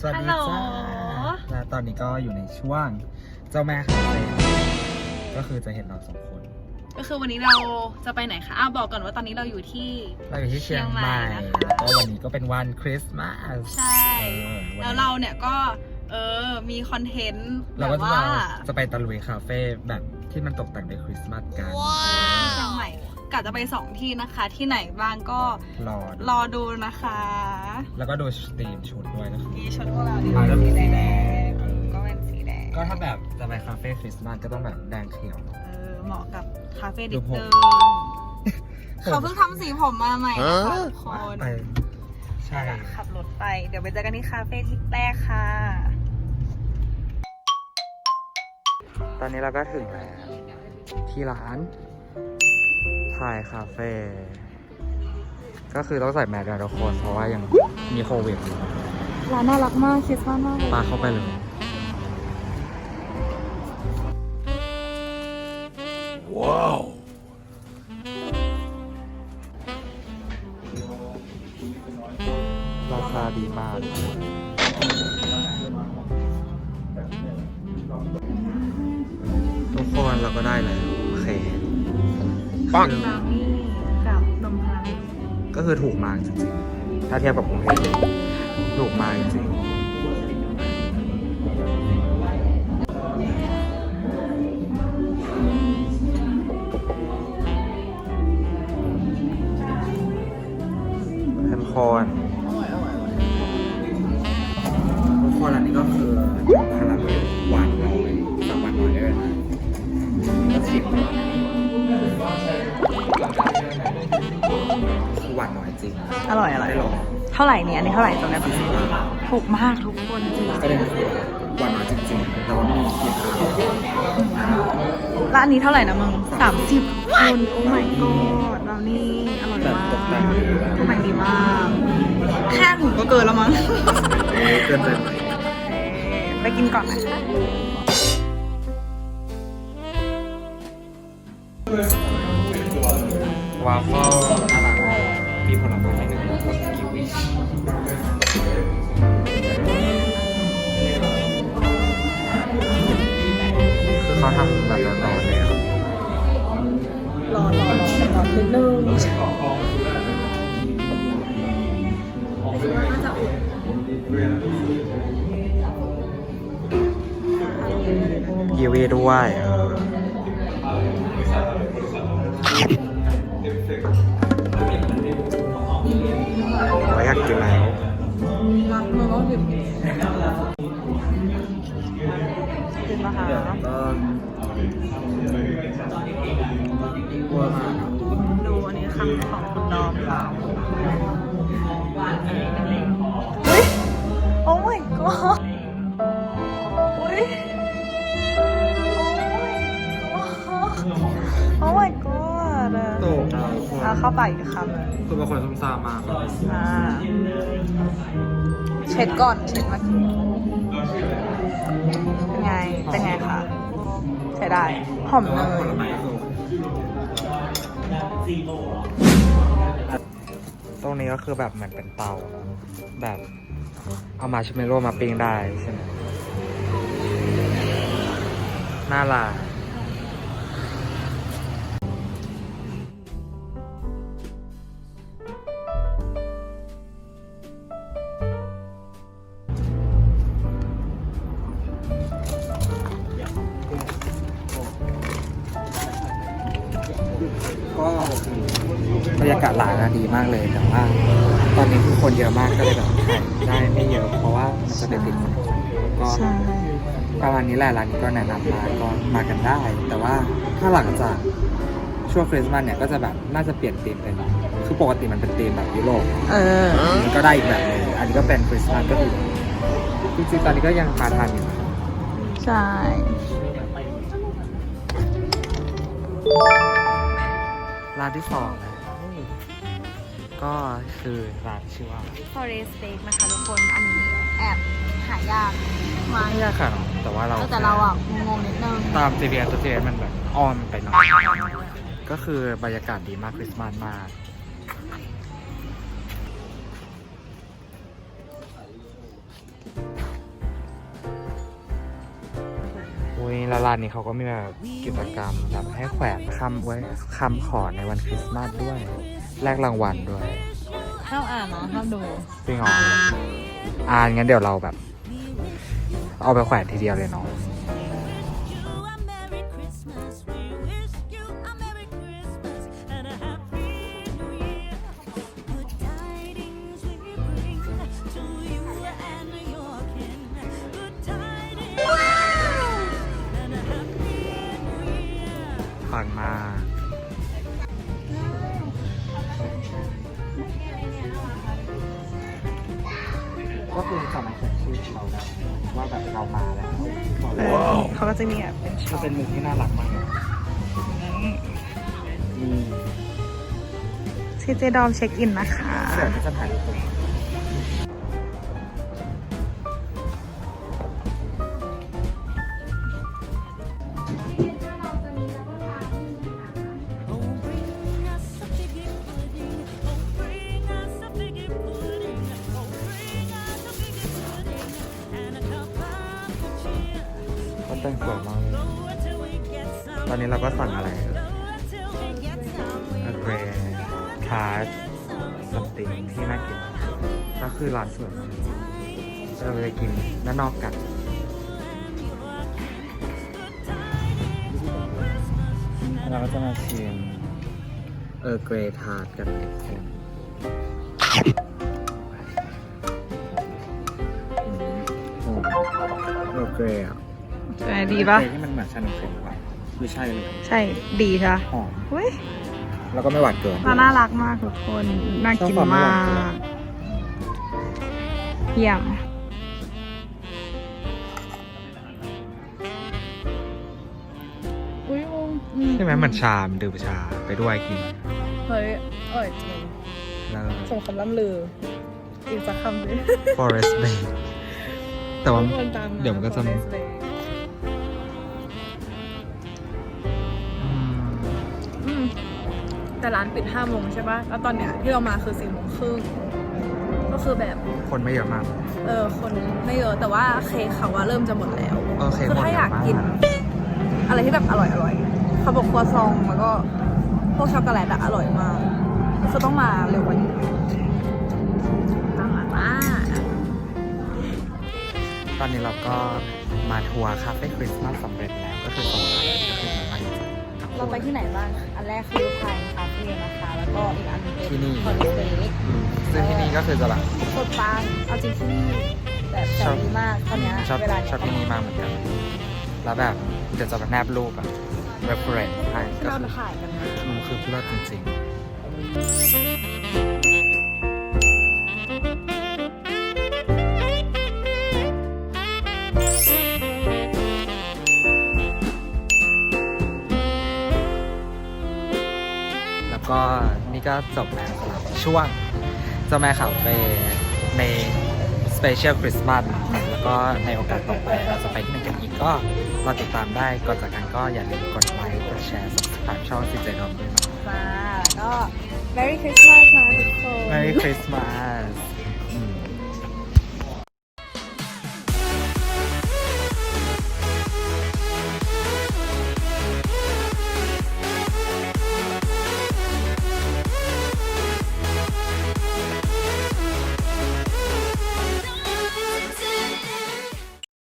สวัสดีฮัลโหลจ้าและตอนนี้ก็อยู่ในช่วงเจ้าแม่คาเฟ่ก็คือจะเห็นเราสองคน ก็คือวันนี้เราจะไปไหนคะอ้าวบอกก่อนว่าตอนนี้เราอยู่ที่ เราอยู่ที่เชียงใหม่เชียงใหม่นะคะก็วันนี้ก็เป็นวันคริสต์มาสใช่เออวันนี้แล้วเราเนี่ยก็เออมีคอนเทนต์แบเราบก็จะว่า จะไปตะลุยคาเฟ่แบบที่มันตกแต่งด้วยคริสต์มาสกันเชียงใหม่ กะจะไปสองที่นะคะ ที่ไหนบ้างก็รอรอดูนะคะแล้วก็ดูสตรีมชุดด้วยก็คือนี่ชุดพวกเราดีอ่าก็มีสีแดง ก็เป็นสีแดงก็ถ้าแบบจะไปคาเฟ่คริสต์มาสก็ต้องแบบแดงเขียว เออเหมาะกับคาเฟ่ดูดิผมเดิมเขาเพิ่งทำสีผมมาใหม่นะคะทุกคนไปใช่ขับรถไป เดี๋ยวไปเจอกันที่คาเฟ่ที่แรกค่ะ ตอนนี้เราก็ถึงแล้วที่ร้าน ทายคาเฟ่ก็คือต้องใส่แมสกันทุกคนเพราะว่ายังมีโควิดอยู่ร้านน่ารักมากคริสต์มาสมากปาเข้าไปเลย ว้าว ราคาดีมาก ทุกคนเราก็ได้แล้วโอเค ปังบราวนี่กับนมพลังก็คือถูกมากจริงๆ ถ้าเทียบกับกรุงเทพถูกมากจริงๆเข้มข้นทุกคนอันนี้ก็คือพลังหวานน้อยสักหวานน้อยได้เลยนะก็ชิม คือหวานน้อยจริงอร่อยอร่อย ได้ลองเท่าไหร่เนี่ยอันนี้เท่าไหร่ตรงนี้ถูกมากทุกคนจริงก็เลยคือหวานน้อยจริงๆแต่ว่ามีครีมขาวแล้วอันนี้เท่าไหร่นะมึงสามสิบคนโอ้ my god บราวนี่อร่อยแบบมากตกแต่งดีแบบตกแต่งดีมากแค่ถุงก็เกินแล้วมั้ง เอ๊ะเกินไปไหมไปกินก่อนนะคะ วาเฟิลน่ารักมีผลไม้หนึ่งก็คือกิวีคือเขาทำแบบร้อนๆเลยอะรอรอรอรอนิดนึงกีวีด้วย เออโอ้ยอยากกินแล้วรักมือก็หยิบกินนะคะก็กลัวมากดูอันนี้คำของคุณดอม เอาเข้าไปอีกคำหนึ่งคือเป็นคนซุ่มซ่ามมากเลยอ่าเช็ดก่อนเช็ดเมื่อกี้เป็นไงเป็นไงคะใช้ได้หอมแต่เนว่าผลยไม้คือตรงนี้ก็คือแบบเหมือนเป็นเตา แบบเอามาชิเมโร่มาปิ้งได้ใช่ไหมน่ารักก็ ดีมากเลย แต่ว่า ตอนนี้คือคนเยอะมากก็เลยแบบถ่ายได้ไม่เยอะ เพราะว่ามันจะเป็นติดคนก็ใช่ประมาณนี้แหละร้านนี้ก็แนะนำมาก็มากันได้ แต่ว่าถ้าหลังจากช่วงคริสต์มาสเนี่ยก็จะแบบน่าจะเปลี่ยนธีมเป็นคือปกติมันเป็นธีมแบบยุโรปเออมันก็ได้อีกแบบหนึงอันนี้ก็เป็นคริสต์มาสก็คือจริงๆตอนนี้ก็ยังมาทันอยู่นะใช่ร้านที่สองนะ ก็คือร้านชื่อว่า Forest Steak นะคะทุกคน อันนี้แอบหายากมาไม่ยากค่ะแต่ว่าเราแต่เราอะงงนิดนึงตาม GPS ตัว GPS มันแบบอ้อมไปหน่อย ก็คือบรรยากาศดีมากคริสต์มาสมากอ้ยแล้วร้านนี้เขาก็มีแบบกิจกรรมแบบให้แขวนคำไว้คำขอในวันคริสต์มาสด้วย แลกรางวัลด้วยห้ามอ่านนะห้ามดูจริงเหรออ่านงั้นเดี๋ยวเราแบบ เอาไปแขวนทีเดียวเลยเนาะ ก็คือสามารถเขียนชื่อเราได้ว่าแบบเรามาแล้วเขาก็จะมีแบบเป็นช็จะอปเป็นมุมที่น่ารักมากเลยนี่ที่เจดอมเช็คอินนะคะเสือที่จะถ่ายรูปตรงนี้ แต่งสวยมากเลยตอนนี้เราก็สั่งอะไร Go until we get some. We เกรทาร์ตสติงที่น่ากิน ก็คือร้านสวยมากเราไปกินด้านนอกกันเราก็จะมาชิมเออเกรทาร์ตกันทุกคนอืมโอ้เออเกรอะใช่ดีปะเกรที่มันเหมือนชานิเฟนปะไม่ใช่เลยใช่ดีใช่ปะหอมเฮ้ยแล้วก็ไม่หวานเกินน่ารักมากทุกคน น่ากินชอบความมาน่ารักเลยกเยี่ยมอุ้ยงงอืใช่ไหมเหมือนชามดื่มชาไปด้วยกิน เฮ้ยอร่อยจริงแล้วสมคำล่ำลืออีกสักคำดิ Forest Bay แต่ว่าทุกคนตามาเดี๋ยวมันก็จะ แต่ร้านปิดห้าโมงใช่ปะแล้วตอนเนี้ยที่เรามาคือสี่โมงครึ่งก็คือแบบคนไม่เยอะมาก เออคนไม่เยอะแต่ว่าเค้กเขาว่าเริ่มจะหมดแล้วเออเค้กคือหมดถ้าเยอยาอะกมากกิน อะไรที่แบบอร่อยอร่อยเขาบอกครัวซองแล้วก็พวกช็อกโกแลตอะอร่อยมากก็คือต้องมาเร็วกว่านี้ตามมาบ้าตอนนี้เราก็มาทัวร์คาเฟ่คริสต์มาสสำเร็จแล้วก็คือสองร้านก็คือมัน เราไปที่ไหนบ้าง อันแรกคือพายคาเฟ่นะคะ แล้วก็อีกอันหนึงเป็นที่นี่ คอนเฟ่กซึ่งที่นี่ก็คือจะแบบสดปังเอาจริงที่นี่แบบแสนดีมากตอนเนี้ยชอบเวลาเนี้ยชอบที่นี่มากเหมือนกันแล้วแบบเดี๋ยวจะมาแนบรูปแบบ reference ให้ที่ก็เราคือมาถ่ายกันนะมันคือเลิศจริงๆ จบแล้วสำหรับช่วงเจ้าแม่ข่าวเฟ่ใน Special Christmas แล้วก็ในโอกาสต่อไปเราจะไปที่ไหนกันอีกก็รอติดตามได้ก่อนจากกันก็อย่าลืมกดไลค์กดแชร์ subscribe ช่องซีเจดอมด้วยนะมาแล้วก็ Merry Christmas นะทุกคน Merry Christmas